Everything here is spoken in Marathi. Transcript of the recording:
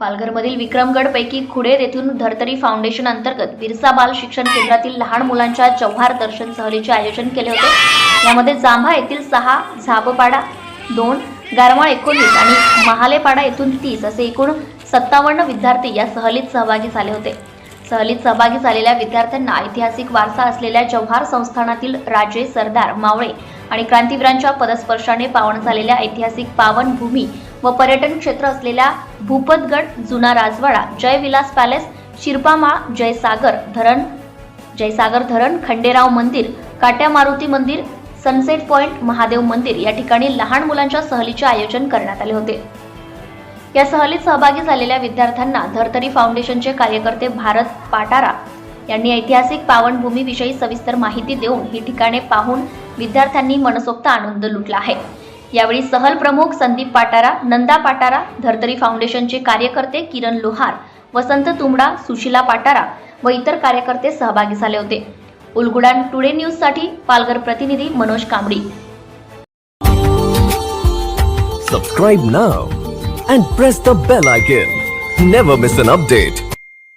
पालघरमधील विक्रमगडपैकी खुडे येथून धडतरी फाउंडेशन अंतर्गत बिरसा बाल शिक्षण केंद्रातील लहान मुलांच्या जव्हार दर्शन सहलीचे आयोजन केले होते. यामध्ये जांभा येथील सहा झाबपाडा दोन गारमाळ एकोणीस आणि महालेपाडा येथून तीस असे एकूण सत्तावन्न विद्यार्थी या सहलीत सहभागी झाले होते. सहलीत सहभागी झालेल्या विद्यार्थ्यांना ऐतिहासिक वारसा असलेल्या जव्हार संस्थानातील राजे सरदार मावळे आणि क्रांतीवीरांच्या पदस्पर्शाने पावन झालेल्या ऐतिहासिक पावनभूमी व पर्यटन क्षेत्र असलेल्या भूपतगड जुना राजवाडा जय विलास पॅलेस शिरपामाळ जयसागर धरण जयसागर धरण खंडेराव मंदिर काट्या मारुती मंदिर सनसेट पॉइंट महादेव मंदिर या ठिकाणी लहान मुलांच्या सहलीचे आयोजन करण्यात आले होते. या सहलीत सहभागी झालेल्या विद्यार्थ्यांना धर्तरी फाउंडेशनचे कार्यकर्ते भारत पाटारा यांनी ऐतिहासिक पावनभूमीविषयी सविस्तर माहिती देऊन ही ठिकाणे पाहून विद्यार्थ्यांनी मनसोक्त आनंद लुटला आहे यावेळी सहल प्रमुख संदीप पाटारा नंदा पाटारा धर्तरी फाउंडेशनचे कार्यकर्ते किरण लोहार वसंत तुमडा सुशिला पाटारा व इतर कार्यकर्ते सहभागी झाले होते उलगुडान टुडे न्यूजसाठी पालघर प्रतिनिधी Manoj Kambadi Subscribe now and press the bell icon. Never miss an update.